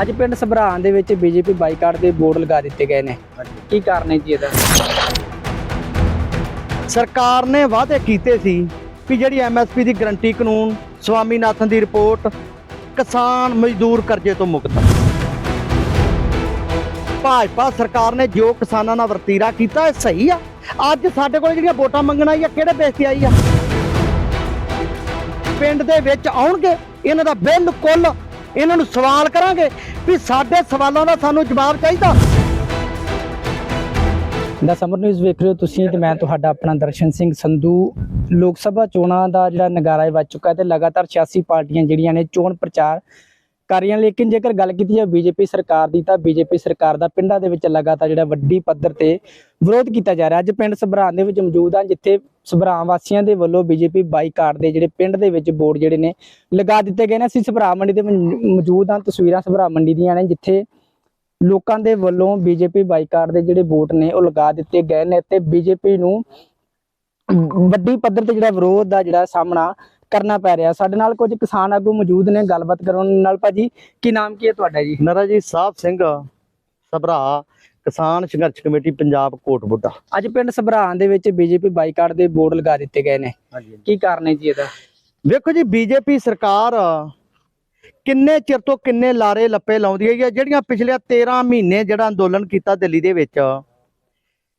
ਅੱਜ ਪਿੰਡ ਸਭਰਾਂ ਦੇ ਵਿੱਚ ਬੀਜੇਪੀ ਬਾਈਕਾਟ ਦੇ ਬੋਰਡ ਲਗਾ ਦਿੱਤੇ ਗਏ ਨੇ। ਕੀ ਕਾਰਨ ਹੈ ਜੀ ਇਹਦਾ? ਸਰਕਾਰ ਨੇ ਵਾਅਦੇ ਕੀਤੇ ਸੀ ਕਿ ਜਿਹੜੀ ਐਮਐਸਪੀ ਦੀ ਗਰੰਟੀ ਕਾਨੂੰਨ ਸਵਾਮੀਨਾਥਨ ਦੀ ਰਿਪੋਰਟ ਕਿਸਾਨ ਮਜ਼ਦੂਰ ਕਰਜ਼ੇ ਤੋਂ ਮੁਕਤ। ਭਾਜਪਾ ਸਰਕਾਰ ਨੇ ਜੋ ਕਿਸਾਨਾਂ ਨਾਲ ਵਰਤੀਰਾ ਕੀਤਾ ਇਹ ਸਹੀ ਆ? ਅੱਜ ਸਾਡੇ ਕੋਲ ਜਿਹੜੀਆਂ ਵੋਟਾਂ ਮੰਗਣ ਆਈ ਆ ਕਿਹੜੇ ਬੇਸ ਤੇ ਆਈ ਆ? ਪਿੰਡ ਦੇ ਵਿੱਚ ਆਉਣਗੇ ਇਹਨਾਂ ਦਾ ਬਿਲਕੁਲ ਇਹਨਾਂ ਨੂੰ ਸਵਾਲ ਕਰਾਂਗੇ ਵੀ ਸਾਡੇ ਸਵਾਲਾਂ ਦਾ ਸਾਨੂੰ ਜਵਾਬ ਚਾਹੀਦਾ। ਦਾ ਸਮਰ ਨਿਊਜ਼ ਵੇਖ ਰਹੇ ਹੋ ਤੁਸੀਂ ਤੇ ਮੈਂ ਤੁਹਾਡਾ ਆਪਣਾ ਦਰਸ਼ਨ ਸਿੰਘ ਸੰਧੂ। ਲੋਕ ਸਭਾ ਚੋਣਾਂ ਦਾ ਜਿਹੜਾ ਨਗਾਰਾ ਵੱਜ ਚੁੱਕਾ ਤੇ ਲਗਾਤਾਰ 86 ਪਾਰਟੀਆਂ ਜਿਹੜੀਆਂ ਨੇ ਚੋਣ ਪ੍ਰਚਾਰ ਕਰ ਰਹੀਆਂ। ਲੇਕਿਨ ਜੇਕਰ ਗੱਲ ਕੀਤੀ ਜਾਵੇ ਬੀਜੇਪੀ ਸਰਕਾਰ ਦੀ, ਤਾਂ ਬੀਜੇਪੀ ਸਰਕਾਰ ਦਾ ਪਿੰਡਾਂ ਦੇ ਵਿੱਚ ਲਗਾਤਾਰ ਜਿਹੜਾ ਵੱਡੀ ਪੱਧਰ ਤੇ ਵਿਰੋਧ ਕੀਤਾ ਜਾ ਰਿਹਾ। ਅੱਜ ਪਿੰਡ ਸਭਰਾਂ ਦੇ ਵਿੱਚ ਮੌਜੂਦ ਹਾਂ, ਜਿੱਥੇ ਸਭਰਾਂ ਵਾਸੀਆਂ ਦੇ ਵੱਲੋਂ ਬੀਜੇਪੀ ਬਾਈਕਾਟ ਦੇ ਜਿਹੜੇ ਪਿੰਡ ਦੇ ਵਿੱਚ ਬੋਰਡ ਜਿਹੜੇ ਨੇ ਲਗਾ ਦਿੱਤੇ ਗਏ ਨੇ। ਅਸੀਂ ਸਭਰਾਂ ਮੰਡੀ ਦੇ ਮੌਜੂਦ ਹਾਂ, ਤਸਵੀਰਾਂ ਸਭਰਾਂ ਮੰਡੀ ਦੀਆਂ ਨੇ, ਜਿੱਥੇ ਲੋਕਾਂ ਦੇ ਵੱਲੋਂ ਬੀਜੇਪੀ ਬਾਈਕਾਟ ਦੇ ਜਿਹੜੇ ਵੋਟ ਨੇ, ਉਹ ਲਗਾ ਦਿੱਤੇ ਗਏ ਨੇ। ਤੇ ਬੀਜੇਪੀ ਨੂੰ ਵੱਡੀ ਪੱਧਰ ਤੇ ਜਿਹੜਾ ਵਿਰੋਧ ਦਾ ਜਿਹੜਾ ਸਾਹਮਣਾ ਕਰਨਾ ਪੈ ਰਿਹਾ। ਸਾਡੇ ਨਾਲ ਕੁਝ ਕਿਸਾਨ ਆਗੂ ਮੌਜੂਦ ਨੇ ਗੱਲਬਾਤ ਕਰਨ ਨਾਲ। ਭਾਜੀ ਕੀ ਨਾਮ ਕੀ ਹੈ ਤੁਹਾਡਾ ਜੀ? ਨਰਾ ਜੀ ਸਾਹਿਬ ਸਿੰਘ ਸਭਰਾ ਕਿਸਾਨ ਸੰਘਰਸ਼ ਕਮੇਟੀ ਪੰਜਾਬ ਕੋਟ ਬੁੱਢਾ। ਅੱਜ ਪਿੰਡ ਸਭਰਾਂ ਦੇ ਵਿੱਚ ਬੀਜੇਪੀ ਬਾਈਕਾਟ ਦੇ ਬੋਰਡ ਲਗਾ ਦਿੱਤੇ ਗਏ ਨੇ। ਕੀ ਕਾਰਨ ਹੈ ਜੀ ਇਹਦਾ? ਵੇਖੋ ਜੀ ਬੀਜੇਪੀ ਸਰਕਾਰ ਕਿੰਨੇ ਚਿਰ ਤੋਂ ਕਿੰਨੇ ਲਾਰੇ ਲੱਪੇ ਲਾਉਂਦੀ ਹੈ ਜਿਹੜੀਆਂ ਪਿਛਲੇ 13 ਮਹੀਨੇ ਜਿਹੜਾ ਅੰਦੋਲਨ ਕੀਤਾ ਦਿੱਲੀ ਦੇ ਵਿੱਚ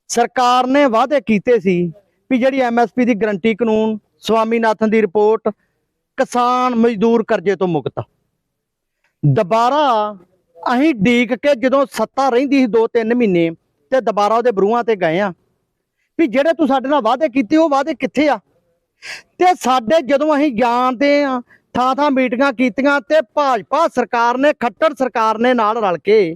ਸਰਕਾਰ ਨੇ ਵਾਅਦੇ ਕੀਤੇ ਸੀ ਵੀ ਜਿਹੜੀ ਐਮਐਸਪੀ ਦੀ ਗਰੰਟੀ ਕਾਨੂੰਨ ਸਵਾਮੀਨਾਥਨ ਦੀ ਰਿਪੋਰਟ, ਕਿਸਾਨ ਮਜ਼ਦੂਰ ਕਰਜ਼ੇ ਤੋਂ ਮੁਕਤ। ਦੁਬਾਰਾ ਅਸੀਂ ਡੀਕ ਕੇ ਜਦੋਂ ਸੱਤਾ ਰਹਿੰਦੀ ਸੀ 2-3 ਮਹੀਨੇ ਤੇ ਦੁਬਾਰਾ ਉਹਦੇ ਬਰੂਹਾਂ ਤੇ ਗਏ ਆ ਵੀ ਜਿਹੜੇ ਤੂੰ ਸਾਡੇ ਨਾਲ ਵਾਅਦੇ ਕੀਤੇ, ਉਹ ਵਾਅਦੇ ਕਿੱਥੇ ਆ? ਤੇ ਸਾਡੇ ਜਦੋਂ ਅਸੀਂ ਜਾਣਦੇ ਆ ਥਾਂ ਥਾਂ ਮੀਟਿੰਗਾਂ ਕੀਤੀਆਂ ਤੇ ਭਾਜਪਾ ਸਰਕਾਰ ਨੇ, ਖੱਟੜ ਸਰਕਾਰ ਨੇ ਨਾਲ ਰਲ ਕੇ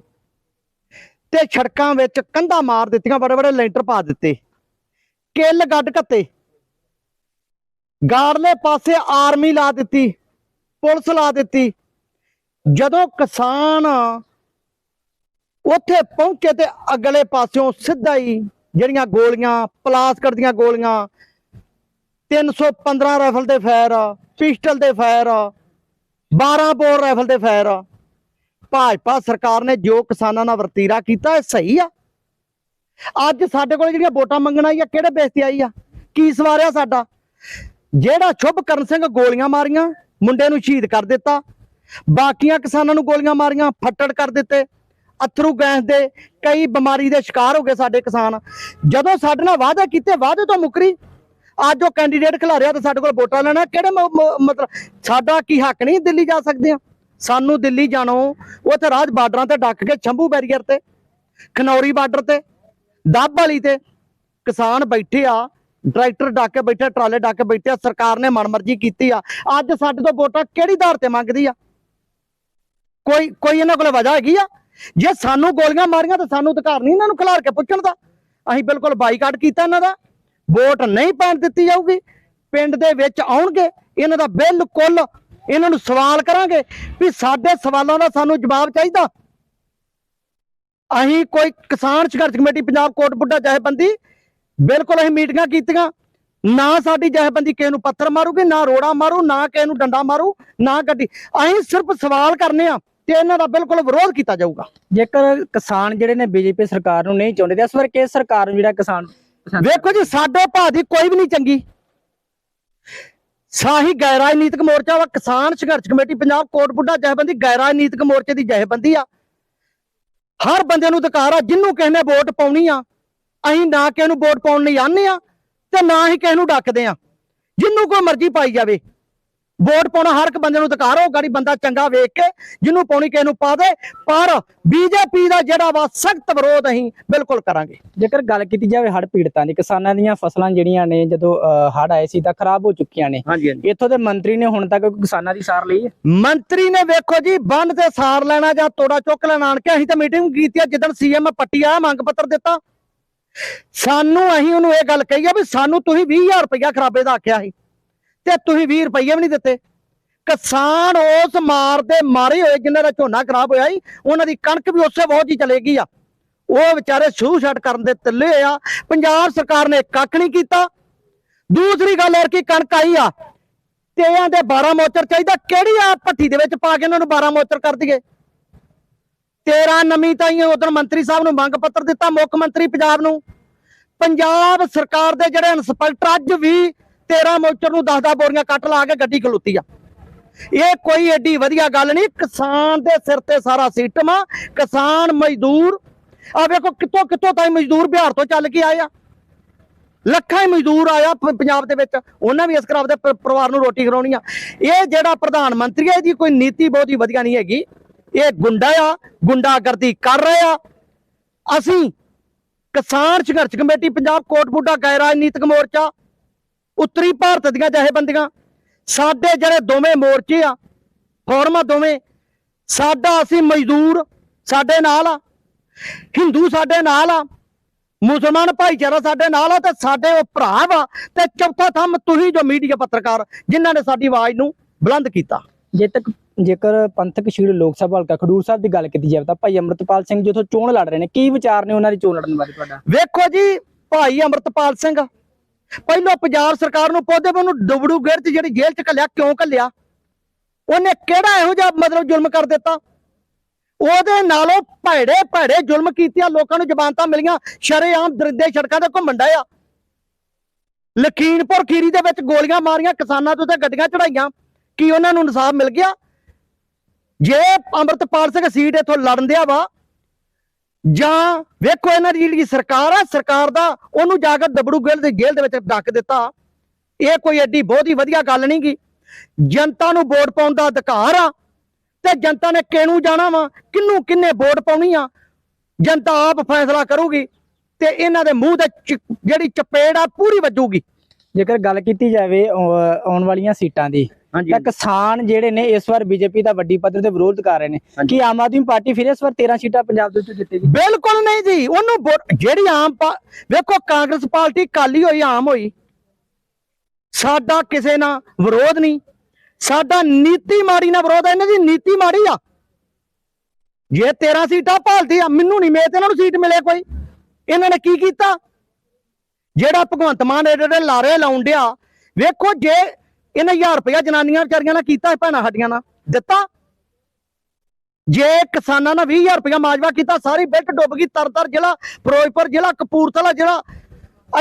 ਤੇ ਸੜਕਾਂ ਵਿੱਚ ਕੰਧਾਂ ਮਾਰ ਦਿੱਤੀਆਂ ਬੜੇ ਬੜੇ ਲੈਂਟਰ ਪਾ ਦਿੱਤੇ, ਕਿੱਲ ਗੱਡ ਕੱਤੇ। ਗਾੜਲੇ ਪਾਸੇ ਆਰਮੀ ਲਾ ਦਿੱਤੀ, ਪੁਲਿਸ ਲਾ ਦਿੱਤੀ। ਜਦੋਂ ਕਿਸਾਨ ਉੱਥੇ ਪਹੁੰਚੇ ਤੇ ਅਗਲੇ ਪਾਸਿਓਂ ਸਿੱਧਾ ਹੀ ਜਿਹੜੀਆਂ ਗੋਲੀਆਂ ਪਲਾਸਕਟ ਦੀਆਂ ਗੋਲੀਆਂ 315 ਰਾਈਫਲ ਦੇ ਫਾਇਰ, ਪਿਸਟਲ ਦੇ ਫਾਇਰ 12 ਬੋਰ ਰਾਈਫਲ ਦੇ ਫਾਇਰ। ਭਾਜਪਾ ਸਰਕਾਰ ਨੇ ਜੋ ਕਿਸਾਨਾਂ ਨਾਲ ਵਰਤੀਰਾ ਕੀਤਾ, ਇਹ ਸਹੀ ਆ। ਅੱਜ ਸਾਡੇ ਕੋਲ ਜਿਹੜੀਆਂ ਵੋਟਾਂ ਮੰਗਣ ਆਈ ਆ, ਕਿਹੜੇ ਬੇਸਤੀ ਆਈ ਆ? ਕੀ ਸਵਾਰਿਆ ਸਾਡਾ? ਜਿਹੜਾ ਸ਼ੁਭਕਰਨ ਸਿੰਘ ਗੋਲੀਆਂ ਮਾਰੀਆਂ, ਮੁੰਡੇ ਨੂੰ ਸ਼ਹੀਦ ਕਰ ਦਿੱਤਾ। ਬਾਕੀਆਂ ਕਿਸਾਨਾਂ ਨੂੰ ਗੋਲੀਆਂ ਮਾਰੀਆਂ, ਫੱਟੜ ਕਰ ਦਿੱਤੇ। ਅਥਰੂ ਗੈਸ ਦੇ ਕਈ ਬਿਮਾਰੀ ਦੇ ਸ਼ਿਕਾਰ ਹੋ ਗਏ ਸਾਡੇ ਕਿਸਾਨ। ਜਦੋਂ ਸਾਡੇ ਨਾਲ ਵਾਅਦੇ ਕੀਤੇ, ਵਾਅਦੇ ਤੋਂ ਮੁਕਰੀ। ਅੱਜ ਉਹ ਕੈਂਡੀਡੇਟ ਖਿਲਾਰਿਆ ਤਾਂ ਸਾਡੇ ਕੋਲ ਵੋਟਾਂ ਲੈਣਾ। ਕਿਹੜੇ ਮਤਲਬ ਸਾਡਾ ਕੀ ਹੱਕ ਨਹੀਂ ਦਿੱਲੀ ਜਾ ਸਕਦੇ ਆ? ਸਾਨੂੰ ਦਿੱਲੀ ਜਾਣੋ, ਉੱਥੇ ਰਾਜ ਬਾਰਡਰਾਂ ਤੇ ਡੱਕ ਕੇ ਸ਼ੰਭੂ ਬੈਰੀਅਰ ਤੇ, ਖਨੌਰੀ ਬਾਰਡਰ ਤੇ, ਦੱਬ ਵਾਲੀ ਤੇ ਕਿਸਾਨ ਬੈਠੇ ਆ। ਟਰੈਕਟਰ ਡੱਕ ਕੇ ਬੈਠੇ, ਟਰਾਲੇ ਡੱਕ ਕੇ ਬੈਠੇ ਸਰਕਾਰ ਨੇ ਮਨਮਰਜ਼ੀ ਕੀਤੀ ਆ। ਅੱਜ ਸਾਡੇ ਤੋਂ ਵੋਟਾਂ ਕਿਹੜੀ ਧਾਰ ਤੇ ਮੰਗਦੀ ਆ? ਕੋਈ ਕੋਈ ਇਹਨਾਂ ਕੋਲ ਵਜ੍ਹਾ ਹੈਗੀ ਆ? ਜੇ ਸਾਨੂੰ ਗੋਲੀਆਂ ਮਾਰੀਆਂ ਤਾਂ ਸਾਨੂੰ ਅਧਿਕਾਰ ਨਹੀਂ ਇਹਨਾਂ ਨੂੰ ਖਿਲਾਰ ਕੇ ਪੁੱਛਣ ਦਾ। ਅਸੀਂ ਬਿਲਕੁਲ ਬਾਈਕਾਟ ਕੀਤਾ ਇਹਨਾਂ ਦਾ। ਵੋਟ ਨਹੀਂ ਪੈਣ ਦਿੱਤੀ ਜਾਊਗੀ। ਪਿੰਡ ਦੇ ਵਿੱਚ ਆਉਣਗੇ। ਇਹਨਾਂ ਦਾ ਬਿਲਕੁਲ ਇਹਨਾਂ ਨੂੰ ਸਵਾਲ ਕਰਾਂਗੇ ਵੀ ਸਾਡੇ ਸਵਾਲਾਂ ਦਾ ਸਾਨੂੰ ਜਵਾਬ ਚਾਹੀਦਾ। ਅਸੀਂ ਕੋਈ ਕਿਸਾਨ ਸੰਘਰਸ਼ ਕਮੇਟੀ, ਪੰਜਾਬ ਕੋਟ ਬੁੱਢਾ ਜਥੇਬੰਦੀ ਬਿਲਕੁਲ ਅਸੀਂ ਮੀਟਿੰਗਾਂ ਕੀਤੀਆਂ। ਨਾ ਸਾਡੀ ਜਥੇਬੰਦੀ ਕਿਸੇ ਨੂੰ ਪੱਥਰ ਮਾਰੂਗੀ ਨਾ ਰੋੜਾ ਮਾਰੂ ਨਾ ਕਿਸੇ ਨੂੰ ਡੰਡਾ ਮਾਰੂ ਨਾ ਗੱਡੀ। ਅਸੀਂ ਸਿਰਫ ਸਵਾਲ ਕਰਨੇ ਆ ਤੇ ਇਹਨਾਂ ਦਾ ਬਿਲਕੁਲ ਵਿਰੋਧ ਕੀਤਾ ਜਾਊਗਾ। ਜੇਕਰ ਕਿਸਾਨ ਜਿਹੜੇ ਨੇ ਬੀਜੇਪੀ ਸਰਕਾਰ ਨੂੰ ਨਹੀਂ ਚਾਹੁੰਦੇ ਤੇ ਇਸ ਵਾਰ ਕਿਸ ਸਰਕਾਰ ਨੂੰ ਜਿਹੜਾ ਕਿਸਾਨ ਵੇਖੋ ਜੀ ਸਾਡੇ ਭਾ ਦੀ ਕੋਈ ਵੀ ਨਹੀਂ ਚੰਗੀ। ਸਾਹੀ ਗੈਰ ਰਾਜਨੀਤਿਕ ਮੋਰਚਾ ਵਾ ਕਿਸਾਨ ਸੰਘਰਸ਼ ਕਮੇਟੀ ਪੰਜਾਬ ਕੋਟ ਬੁੱਢਾ ਜਥੇਬੰਦੀ ਗੈਰ ਰਾਜਨੀਤਿਕ ਮੋਰਚੇ ਦੀ ਜਥੇਬੰਦੀ ਆ। ਹਰ ਬੰਦੇ ਨੂੰ ਅਧਿਕਾਰ ਆ ਜਿੰਨੂੰ ਕਿਸੇ ਨੇ ਵੋਟ ਪਾਉਣੀ ਆ ਅਸੀਂ ਨਾ ਕਿਸੇ ਨੂੰ ਵੋਟ ਪਾਉਣ ਲਈ ਆਨੇ ਆ ਤੇ ਨਾ ਹੀ ਕਿਸੇ ਨੂੰ ਡੱਕਦੇ ਆ ਜਿੰਨੂੰ ਕੋਈ ਮਰਜ਼ੀ ਪਾਈ ਜਾਵੇ। ਵੋਟ ਪਾਉਣਾ ਹਰ ਇੱਕ ਬੰਦੇ ਨੂੰ ਅਧਿਕਾਰ ਹੋ ਗਾੜੀ ਬੰਦਾ ਚੰਗਾ ਵੇਖ ਕੇ ਜਿਹਨੂੰ ਪਾਉਣੀ ਕਿਸੇ ਨੂੰ ਪਾ ਦੇ। ਪਰ ਬੀਜੇਪੀ ਦਾ ਜਿਹੜਾ ਵਾ ਸਖਤ ਵਿਰੋਧ ਅਸੀਂ ਬਿਲਕੁਲ ਕਰਾਂਗੇ। ਜੇਕਰ ਗੱਲ ਕੀਤੀ ਜਾਵੇ ਹੜ੍ਹ ਪੀੜਤਾਂ ਦੀ ਕਿਸਾਨਾਂ ਦੀਆਂ ਫਸਲਾਂ ਜਿਹੜੀਆਂ ਨੇ ਜਦੋਂ ਹੜ ਆਏ ਸੀ ਤਾਂ ਖਰਾਬ ਹੋ ਚੁੱਕੀਆਂ ਨੇ। ਹਾਂਜੀ ਹਾਂਜੀ। ਇੱਥੋਂ ਦੇ ਮੰਤਰੀ ਨੇ ਹੁਣ ਤੱਕ ਕੋਈ ਕਿਸਾਨਾਂ ਦੀ ਸਾਰ ਲਈ ਹੈ? ਮੰਤਰੀ ਨੇ ਵੇਖੋ ਜੀ ਬੰਨ ਤੇ ਸਾਰ ਲੈਣਾ ਜਾਂ ਤੋੜਾ ਚੁੱਕ ਲੈਣਾ ਆਣ ਕੇ ਅਸੀਂ ਤਾਂ ਮੀਟਿੰਗ ਕੀਤੀ ਆ ਜਿੱਦਣ ਸੀਐਮ ਪੱਟੀ ਆਇਆ ਮੰਗ ਪੱਤਰ ਦਿੱਤਾ। ਸਾਨੂੰ ਅਸੀਂ ਉਹਨੂੰ ਇਹ ਗੱਲ ਕਹੀ ਆ ਵੀ ਸਾਨੂੰ ਤੁਸੀਂ 20000 ਰੁਪਇਆ ਖਰਾਬੇ ਦਾ ਆਖਿਆ ਸੀ ਤੇ ਤੁਸੀਂ 20 ਰੁਪਏ ਵੀ ਨਹੀਂ ਦਿੱਤੇ। ਕਿਸਾਨ ਉਸ ਮਾਰ ਦੇ ਮਾਰੇ ਹੋਏ ਜਿਨ੍ਹਾਂ ਦਾ ਝੋਨਾ ਖਰਾਬ ਹੋਇਆ ਸੀ, ਉਹਨਾਂ ਦੀ ਕਣਕ ਵੀ ਉਸੇ ਬਹੁਤ ਹੀ ਚਲੇਗੀ ਆ। ਉਹ ਵਿਚਾਰੇ ਸੂਹ ਛੱਡ ਕਰਨ ਦੇ ਤਿੱਲੇ ਆ। ਪੰਜਾਬ ਸਰਕਾਰ ਨੇ ਕੱਖ ਨਹੀਂ ਕੀਤਾ। ਦੂਸਰੀ ਗੱਲ ਇਹ ਕਿ, ਕਣਕ ਆਈ ਆ। ਤੇ ਇਹਨਾਂ ਦੇ 12 ਮੋਚਰ ਚਾਹੀਦਾ, ਕਿਹੜੀ ਆ ਭੱਠੀ ਦੇ ਵਿੱਚ ਪਾ ਕੇ ਇਹਨਾਂ ਨੂੰ 12 ਮੋਚਰ ਕਰ ਦਈਏ? 13 ਨਵੀਂ ਤਾਈਂ ਉਧਰ ਮੰਤਰੀ ਸਾਹਿਬ ਨੂੰ ਮੰਗ ਪੱਤਰ ਦਿੱਤਾ, ਮੁੱਖ ਮੰਤਰੀ ਪੰਜਾਬ ਨੂੰ। ਪੰਜਾਬ ਸਰਕਾਰ ਦੇ ਜਿਹੜੇ ਇੰਸਪੈਕਟਰ ਅੱਜ ਵੀ 13 ਮੋਚਰ ਨੂੰ 10-10 ਬੋਰੀਆਂ ਕੱਟ ਲਾ ਕੇ ਗੱਡੀ ਖਲੋਤੀ ਆ। ਇਹ ਕੋਈ ਐਡੀ ਵਧੀਆ ਗੱਲ ਨਹੀਂ, ਕਿਸਾਨ ਦੇ ਸਿਰ ਤੇ ਸਾਰਾ ਸਿਸਟਮ ਆ, ਕਿਸਾਨ ਮਜ਼ਦੂਰ। ਆ ਵੇਖੋ ਕਿੱਥੋਂ ਕਿੱਥੋਂ ਤਾਈਂ ਮਜ਼ਦੂਰ ਬਿਹਾਰ ਤੋਂ ਚੱਲ ਕੇ ਆਏ ਆ। ਲੱਖਾਂ ਹੀ ਮਜ਼ਦੂਰ ਆਇਆ ਪੰਜਾਬ ਦੇ ਵਿੱਚ। ਉਹਨਾਂ ਵੀ ਇਸ ਘਰ ਦੇ ਪਰਿਵਾਰ ਨੂੰ ਰੋਟੀ ਖਵਾਉਣੀ ਆ। ਇਹ ਜਿਹੜਾ ਪ੍ਰਧਾਨ ਮੰਤਰੀ ਹੈ ਇਹਦੀ ਕੋਈ ਨੀਤੀ ਬਹੁਤ ਹੀ ਵਧੀਆ ਨਹੀਂ ਹੈਗੀ। ਇਹ ਗੁੰਡਾ ਆ, ਗੁੰਡਾਗਰਦੀ ਕਰ ਰਹੇ ਆ। ਅਸੀਂ ਕਿਸਾਨ ਸੰਘਰਸ਼ ਕਮੇਟੀ, ਪੰਜਾਬ ਕੋਟਬੁੱਡਾ ਗੈਰ ਰਾਜਨੀਤਿਕ ਮੋਰਚਾ, ਉੱਤਰੀ ਭਾਰਤ ਦੀਆਂ ਜਥੇਬੰਦੀਆਂ, ਸਾਡੇ ਜਿਹੜੇ ਦੋਵੇਂ ਮੋਰਚੇ ਆ, ਫੋਰਮਾਂ ਦੋਵੇਂ, ਸਾਡਾ ਅਸੀਂ ਮਜ਼ਦੂਰ ਸਾਡੇ ਨਾਲ ਆ, ਹਿੰਦੂ ਸਾਡੇ ਨਾਲ ਆ, ਮੁਸਲਮਾਨ ਭਾਈਚਾਰਾ ਸਾਡੇ ਨਾਲ ਆ ਤੇ ਸਾਡੇ ਉਹ ਭਰਾ ਵਾ ਤੇ ਚੌਥਾ ਥੰਮ ਤੁਸੀਂ ਜੋ ਮੀਡੀਆ ਪੱਤਰਕਾਰ ਜਿਨ੍ਹਾਂ ਨੇ ਸਾਡੀ ਆਵਾਜ਼ ਨੂੰ ਬੁਲੰਦ ਕੀਤਾ। ਜੇ ਤੱਕ ਜੇਕਰ ਪੰਥਕ ਸ਼ੀੜ ਲੋਕ ਸਭਾ ਹਲਕਾ ਖਡੂਰ ਸਾਹਿਬ ਦੀ ਗੱਲ ਕੀਤੀ ਜਾਵੇ ਤਾਂ ਭਾਈ ਅਮਰਤਪਾਲ ਸਿੰਘ ਜਿੱਥੋਂ ਚੋਣ ਲੜ ਰਹੇ ਨੇ, ਕੀ ਵਿਚਾਰ ਨੇ ਉਹਨਾਂ ਦੀ ਚੋਣ ਲੜਨ ਬਾਰੇ ਤੁਹਾਡਾ? ਵੇਖੋ ਜੀ, ਭਾਈ ਅਮਰਤਪਾਲ ਸਿੰਘ, ਪਹਿਲਾਂ ਪੰਜਾਬ ਸਰਕਾਰ ਨੂੰ ਪੌਦੇ ਉਹਨੂੰ ਡੁਬੜੂ ਗੇੜ ਚ ਜਿਹੜੀ ਜੇਲ੍ਹ ਚ ਘੱਲਿਆ, ਕਿਉਂ ਘੱਲਿਆ? ਉਹਨੇ ਕਿਹੜਾ ਇਹੋ ਜਿਹਾ ਮਤਲਬ ਜ਼ੁਲਮ ਕਰ ਦਿੱਤਾ? ਉਹਦੇ ਨਾਲੋਂ ਭੈੜੇ ਭੈੜੇ ਜ਼ੁਲਮ ਕੀਤੀਆਂ ਲੋਕਾਂ ਨੂੰ ਜ਼ਮਾਨਤਾਂ ਮਿਲੀਆਂ, ਸ਼ਰੇਆਮ ਦਰਿੰਦੇ ਸੜਕਾਂ ਤੇ ਘੁੰਮਣ ਡਏ ਆ। ਲਖੀਮਪੁਰ ਖੀਰੀ ਦੇ ਵਿੱਚ ਗੋਲੀਆਂ ਮਾਰੀਆਂ, ਕਿਸਾਨਾਂ ਤੋਂ ਤੇ ਗੱਡੀਆਂ ਚੜਾਈਆਂ। ਕੀ ਉਹਨਾਂ ਨੂੰ ਇਨਸਾਫ ਮਿਲ ਗਿਆ? ਜੇ ਅੰਮ੍ਰਿਤਪਾਲ ਸਿੰਘ ਸੀਟ ਇਥੋਂ ਲੜਨ ਦਿਆ ਵਾ, ਜਾਂ ਵੇਖੋ ਇਹਨਾਂ ਦੀ ਜਿਹੜੀ ਸਰਕਾਰ ਆ, ਸਰਕਾਰ ਦਾ ਉਹਨੂੰ ਜਾ ਕੇ ਦਬੜੂ ਗੇਲ ਦੇ ਜੇਲ੍ਹ ਦੇ ਵਿੱਚ ਡੱਕ ਦਿੱਤਾ। ਇਹ ਕੋਈ ਐਡੀ ਬਹੁਤ ਹੀ ਵਧੀਆ ਗੱਲ ਨਹੀਂ ਗੀ। ਜਨਤਾ ਨੂੰ ਵੋਟ ਪਾਉਣ ਦਾ ਅਧਿਕਾਰ ਆ, ਤੇ ਜਨਤਾ ਨੇ ਕਿਹਨੂੰ ਜਾਣਾ ਵਾ? ਕਿੰਨੂੰ ਕਿੰਨੇ ਵੋਟ ਪਾਉਣੀ ਆ? ਜਨਤਾ ਆਪ ਫੈਸਲਾ ਕਰੂਗੀ, ਤੇ ਇਹਨਾਂ ਦੇ ਮੂੰਹ ਤੇ ਚ- ਜਿਹੜੀ ਚਪੇੜ ਆ, ਪੂਰੀ ਵੱਜੂਗੀ। ਜੇਕਰ ਗੱਲ ਕੀਤੀ ਜਾਵੇ ਆਉਣ ਵਾਲੀਆਂ ਸੀਟਾਂ ਦੀ ਤਾਂ ਕਿਸਾਨ ਜਿਹੜੇ ਨੇ ਇਸ ਵਾਰ ਬੀਜੇਪੀ ਦਾ ਵੱਡੀ ਪੱਧਰ ਤੇ ਵਿਰੋਧ ਕਰ ਰਹੇ ਨੇ। ਕੀ ਆਮ ਆਦਮੀ ਪਾਰਟੀ ਫਿਰ ਇਸ ਵਾਰ 13 ਸੀਟਾਂ ਪੰਜਾਬ ਦੇ ਵਿੱਚੋਂ ਜਿੱਤੇਗੀ? ਬਿਲਕੁਲ ਨਹੀਂ ਜੀ ਉਹਨੂੰ ਜਿਹੜੀ ਆਮ ਵੇਖੋ ਕਾਂਗਰਸ ਪਾਰਟੀ ਕਾਲੀ ਹੋਈ ਆਮ ਹੋਈ। ਸਾਡਾ ਕਿਸੇ ਨਾਲ ਵਿਰੋਧ ਨਹੀਂ। ਸਾਡਾ ਨੀਤੀ ਮਾੜੀ ਨਾਲ ਵਿਰੋਧ ਹੈ ਇਹਨਾਂ ਦੀ ਨੀਤੀ ਮਾੜੀ ਆ। ਜੇ 13 ਸੀਟਾਂ ਭਾਲਦੀ ਆ ਮੈਨੂੰ ਨਹੀਂ ਮੇਤ ਇਹਨਾਂ ਨੂੰ ਸੀਟ ਮਿਲੇ ਕੋਈ। ਇਹਨਾਂ ਨੇ ਕੀ ਕੀਤਾ? ਜਿਹੜਾ ਭਗਵੰਤ ਮਾਨ ਏਡੇ ਲਾਰੇ ਲਾਉਣ ਡਿਆ ਵੇਖੋ ਜੇ ਇਹਨੇ 1000 ਰੁਪਇਆ ਜਨਾਨੀਆਂ ਵਿਚਾਰੀਆਂ ਨਾਲ ਕੀਤਾ ਭੈਣਾਂ ਸਾਡੀਆਂ ਨਾਲ। ਦਿੱਤਾ? ਜੇ ਕਿਸਾਨਾਂ ਨਾਲ 20000 ਰੁਪਇਆ ਮਾਜਵਾ ਕੀਤਾ ਸਾਰੀ ਬਿਲਟ ਡੁੱਬ ਗਈ ਤਰਤਰ ਜ਼ਿਲ੍ਹਾ ਫਿਰੋਜ਼ਪੁਰ ਜ਼ਿਲ੍ਹਾ ਕਪੂਰਥਲਾ ਜ਼ਿਲ੍ਹਾ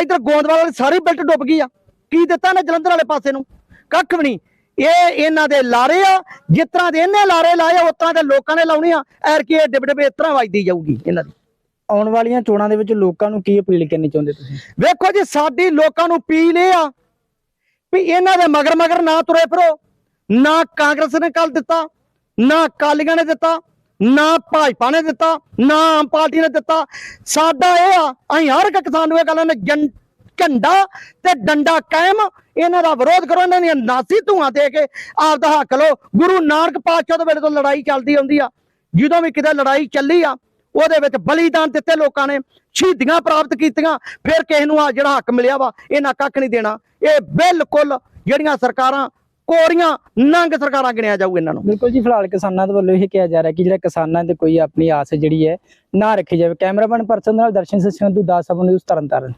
ਇਧਰ ਗੋਂਦਵਾਲ ਵਾਲੀ ਸਾਰੀ ਬਿਲਟ ਡੁੱਬ ਗਈ ਆ। ਕੀ ਦਿੱਤਾ ਨੇ ਜਲੰਧਰ ਵਾਲੇ ਪਾਸੇ ਨੂੰ? ਕੱਖ ਵੀ ਨਹੀਂ। ਇਹ ਇਹਨਾਂ ਦੇ ਲਾਰੇ ਆ ਜਿਸ ਤਰ੍ਹਾਂ ਦੇ ਇਹਨੇ ਲਾਰੇ ਲਾਏ ਉਸ ਤਰ੍ਹਾਂ ਦੇ ਲੋਕਾਂ ਨੇ ਲਾਉਣੀ ਆ। ਐਰ ਕੀ ਇਹ ਡਿਬ ਡਿਬ ਇਸ ਤਰ੍ਹਾਂ ਵੱਜਦੀ ਜਾਊਗੀ ਇਹਨਾਂ ਦੀ। ਆਉਣ ਵਾਲੀਆਂ ਚੋਣਾਂ ਦੇ ਵਿੱਚ ਲੋਕਾਂ ਨੂੰ ਕੀ ਅਪੀਲ ਕਰਨੀ ਚਾਹੁੰਦੇ ਤੁਸੀਂ? ਵੇਖੋ ਜੀ ਸਾਡੀ ਲੋਕਾਂ ਨੂੰ ਅਪੀਲ ਇਹ ਆ ਵੀ ਇਹਨਾਂ ਦੇ ਮਗਰ ਮਗਰ ਨਾ ਤੁਰੇ ਫਿਰੋ। ਨਾ ਕਾਂਗਰਸ ਨੇ ਕੱਲ ਦਿੱਤਾ, ਨਾ ਅਕਾਲੀਆਂ ਨੇ ਦਿੱਤਾ, ਨਾ ਭਾਜਪਾ ਨੇ ਦਿੱਤਾ, ਨਾ ਆਮ ਪਾਰਟੀ ਨੇ ਦਿੱਤਾ। ਸਾਡਾ ਇਹ ਆ, ਅਸੀਂ ਹਰ ਇੱਕ ਕਿਸਾਨ ਨੂੰ ਇਹ ਗੱਲ ਨੇ ਜੰ- ਝੰਡਾ ਤੇ ਡੰਡਾ ਕਾਇਮ, ਇਹਨਾਂ ਦਾ ਵਿਰੋਧ ਕਰੋ, ਇਹਨਾਂ ਦੀਆਂ ਨਾਸੀ ਧੂਆਂ ਦੇ ਕੇ ਆਪ ਦਾ ਹੱਕ ਲੋ ਗੁਰੂ ਨਾਨਕ ਪਾਤਸ਼ਾਹ ਦੇ ਵੇਲੇ ਤੋਂ ਲੜਾਈ ਚੱਲਦੀ ਆਉਂਦੀ ਆ। ਜਦੋਂ ਵੀ ਕਿਤੇ ਲੜਾਈ ਚੱਲੀ ਆ ਉਹਦੇ ਵਿੱਚ ਬਲੀਦਾਨ ਦਿੱਤੇ ਲੋਕਾਂ ਨੇ, ਸ਼ਹੀਦੀਆਂ ਪ੍ਰਾਪਤ ਕੀਤੀਆਂ, ਫਿਰ ਕਿਸੇ ਨੂੰ ਆ ਜਿਹੜਾ ਹੱਕ ਮਿਲਿਆ ਵਾ ਇਹਨਾਂ ਕੱਖ ਨਹੀਂ ਦੇਣਾ। ਇਹ ਬਿਲਕੁਲ ਜਿਹੜੀਆਂ ਸਰਕਾਰਾਂ, ਕੋਰੀਆਂ ਨੰਗ ਸਰਕਾਰਾਂ ਗਿਣਿਆ ਜਾਊ ਇਹਨਾਂ ਨੂੰ। ਬਿਲਕੁਲ ਜੀ, ਫਿਲਹਾਲ ਕਿਸਾਨਾਂ ਦੇ ਵੱਲੋਂ ਇਹ ਕਿਹਾ ਜਾ ਰਿਹਾ ਕਿ ਜਿਹੜਾ ਕਿਸਾਨਾਂ ਤੇ ਕੋਈ ਆਪਣੀ ਆਸ ਜਿਹੜੀ ਹੈ, ਨਾ ਰੱਖੀ ਜਾਵੇ। ਕੈਮਰਾਮੈਨ ਪਰਸਨ ਨਾਲ ਦਰਸ਼ਨ ਸਿੰਘ ਸੰਧੂ, ਦਾਸ ਸਭਨ ਨਿਊਜ਼ ਤਰਨਤਾਰਨ।